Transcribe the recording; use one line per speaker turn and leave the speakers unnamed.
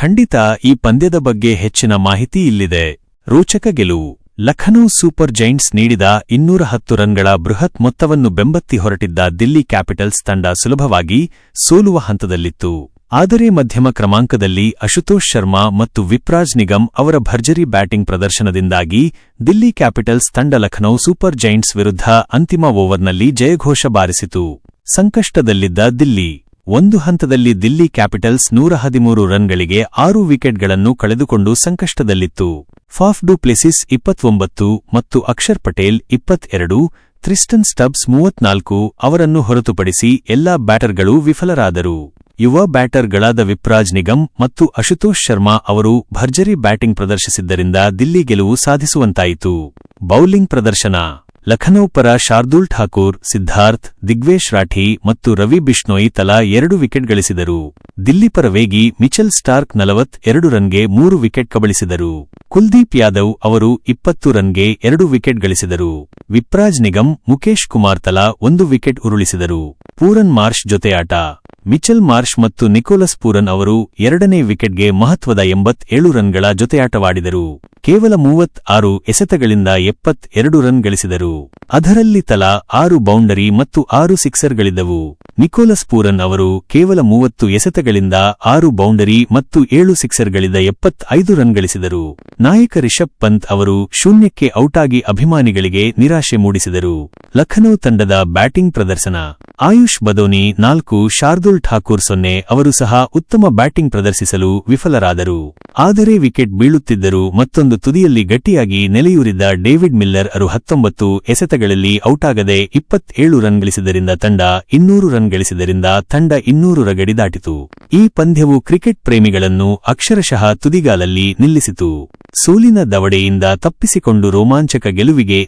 ಖಂಡಿತ ಈ ಪಂದ್ಯದ ಬಗ್ಗೆ ಹೆಚ್ಚಿನ ಮಾಹಿತಿ ಇಲ್ಲಿದೆ. ರೋಚಕ ಗೆಲುವು. ಲಖನೌ ಸೂಪರ್ ಜೈಂಟ್ಸ್ ನೀಡಿದ ಇನ್ನೂರ ಹತ್ತು ರನ್ಗಳ ಬೃಹತ್ ಮೊತ್ತವನ್ನು ಬೆಂಬತ್ತಿ ಹೊರಟಿದ್ದ ದಿಲ್ಲಿ ಕ್ಯಾಪಿಟಲ್ಸ್ ತಂಡ ಸುಲಭವಾಗಿ ಸೋಲುವ ಹಂತದಲ್ಲಿತ್ತು. ಆದರೆ ಮಧ್ಯಮ ಕ್ರಮಾಂಕದಲ್ಲಿ ಅಶುತೋಷ್ ಶರ್ಮಾ ಮತ್ತು ವಿಪ್ರಾಜ್ ನಿಗಮ್ ಅವರ ಭರ್ಜರಿ ಬ್ಯಾಟಿಂಗ್ ಪ್ರದರ್ಶನದಿಂದಾಗಿ ದಿಲ್ಲಿ ಕ್ಯಾಪಿಟಲ್ಸ್ ತಂಡ ಲಖನೌ ಸೂಪರ್ ಜೈಂಟ್ಸ್ ವಿರುದ್ಧ ಅಂತಿಮ ಓವರ್ನಲ್ಲಿ ಜಯಘೋಷ ಬಾರಿಸಿತು. ಸಂಕಷ್ಟದಲ್ಲಿದ್ದ ದಿಲ್ಲಿ ಒಂದು ಹಂತದಲ್ಲಿ ದಿಲ್ಲಿ ಕ್ಯಾಪಿಟಲ್ಸ್ ನೂರ ಹದಿಮೂರು ರನ್ಗಳಿಗೆ ಆರು ವಿಕೆಟ್ಗಳನ್ನು ಕಳೆದುಕೊಂಡು ಸಂಕಷ್ಟದಲ್ಲಿತ್ತು. ಫಾಫ್ ಡು ಪ್ಲೆಸಿಸ್ ಇಪ್ಪತ್ತೊಂಬತ್ತು ಮತ್ತು ಅಕ್ಷರ್ ಪಟೇಲ್ ಇಪ್ಪತ್ತೆರಡು, ಥ್ರಿಸ್ಟನ್ ಸ್ಟಬ್ಸ್ ಮೂವತ್ನಾಲ್ಕು ಅವರನ್ನು ಹೊರತುಪಡಿಸಿ ಎಲ್ಲಾ ಬ್ಯಾಟರ್ಗಳು ವಿಫಲರಾದರು. ಯುವ ಬ್ಯಾಟರ್ಗಳಾದ ವಿಪ್ರಾಜ್ ನಿಗಮ್ ಮತ್ತು ಅಶುತೋಷ್ ಶರ್ಮಾ ಅವರು ಭರ್ಜರಿ ಬ್ಯಾಟಿಂಗ್ ಪ್ರದರ್ಶಿಸಿದ್ದರಿಂದ ದಿಲ್ಲಿ ಗೆಲುವು ಸಾಧಿಸುವಂತಾಯಿತು. ಬೌಲಿಂಗ್ ಪ್ರದರ್ಶನ ಲಖನೌ ಪರ ಶಾರ್ದೂಲ್ ಠಾಕೂರ್, ಸಿದ್ಧಾರ್ಥ್, ದಿಗ್ವೇಶ್ ರಾಠಿ ಮತ್ತು ರವಿ ಬಿಷ್ಣೋಯಿ ತಲಾ ಎರಡು ವಿಕೆಟ್ ಗಳಿಸಿದರು. ದಿಲ್ಲಿ ಪರ ವೇಗಿ ಮಿಚೆಲ್ ಸ್ಟಾರ್ಕ್ ನಲವತ್ ಎರಡು ರನ್ಗೆ ಮೂರು ವಿಕೆಟ್ ಕಬಳಿಸಿದರು. ಕುಲ್ದೀಪ್ ಯಾದವ್ ಅವರು ಇಪ್ಪತ್ತು ರನ್ಗೆ ಎರಡು ವಿಕೆಟ್ ಗಳಿಸಿದರು. ವಿಪ್ರಾಜ್ ನಿಗಮ್ ಮುಖೇಶ್ ಕುಮಾರ್ ತಲಾ ಒಂದು ವಿಕೆಟ್ ಉರುಳಿಸಿದರು. ಪೂರನ್ ಮಾರ್ಷ್ ಜೊತೆಯಾಟ. ಮಿಚೆಲ್ ಮಾರ್ಷ್ ಮತ್ತು ನಿಕೋಲಸ್ ಪೂರನ್ ಅವರು ಎರಡನೇ ವಿಕೆಟ್ಗೆ ಮಹತ್ವದ ಎಂಬತ್ತೇಳು ರನ್ಗಳ ಜೊತೆಯಾಟವಾಡಿದರು. ಕೇವಲ ಮೂವತ್ ಆರು ಎಸೆತಗಳಿಂದ ಎಪ್ಪತ್ ಎರಡು ರನ್ ಗಳಿಸಿದರು. ಅದರಲ್ಲಿ ತಲಾ ಆರು ಬೌಂಡರಿ ಮತ್ತು ಆರು ಸಿಕ್ಸರ್ಗಳಿದ್ದವು. ನಿಕೋಲಸ್ ಪೂರನ್ ಅವರು ಕೇವಲ ಮೂವತ್ತು ಎಸೆತಗಳಿಂದ ಆರು ಬೌಂಡರಿ ಮತ್ತು ಏಳು ಸಿಕ್ಸರ್ಗಳಿಂದ ಎಪ್ಪತ್ತೈದು ರನ್ ಗಳಿಸಿದರು. ನಾಯಕ ರಿಷಬ್ ಪಂತ್ ಅವರು ಶೂನ್ಯಕ್ಕೆ ಔಟಾಗಿ ಅಭಿಮಾನಿಗಳಿಗೆ ನಿರಾಶೆ ಮೂಡಿಸಿದರು. ಲಖನೌ ತಂಡದ ಬ್ಯಾಟಿಂಗ್ ಪ್ರದರ್ಶನ. ಆಯುಷ್ ಬದೋನಿ ನಾಲ್ಕು, ಶಾರ್ದುಲ್ ಠಾಕೂರ್ ಸೊನ್ನೆ ಅವರು ಸಹ ಉತ್ತಮ ಬ್ಯಾಟಿಂಗ್ ಪ್ರದರ್ಶಿಸಲು ವಿಫಲರಾದರು. ಆದರೆ ವಿಕೆಟ್ ಬೀಳುತ್ತಿದ್ದರು ಮತ್ತೊಂದು ತುದಿಯಲ್ಲಿ ಗಟ್ಟಿಯಾಗಿ ನೆಲೆಯೂರಿದ್ದ ಡೇವಿಡ್ ಮಿಲ್ಲರ್ ಅರು ಹತ್ತೊಂಬತ್ತು ಎಸೆತಗಳಲ್ಲಿ ಔಟಾಗದೆ ಇಪ್ಪತ್ತೇಳು ರನ್ ಗಳಿಸಿದರಿಂದ ತಂಡ ಇನ್ನೂರು ರನ್ ಗಳಿಸಿದರಿಂದ ತಂಡ ಇನ್ನೂರು ರಗಡಿ ದಾಟಿತು. ಈ ಪಂದ್ಯವು ಕ್ರಿಕೆಟ್ ಪ್ರೇಮಿಗಳನ್ನು ಅಕ್ಷರಶಃ ತುದಿಗಾಲಲ್ಲಿ ನಿಲ್ಲಿಸಿತು. ಸೋಲಿನ ದವಡೆಯಿಂದ ತಪ್ಪಿಸಿಕೊಂಡು ರೋಮಾಂಚಕ ಗೆಲುವಿಗೆ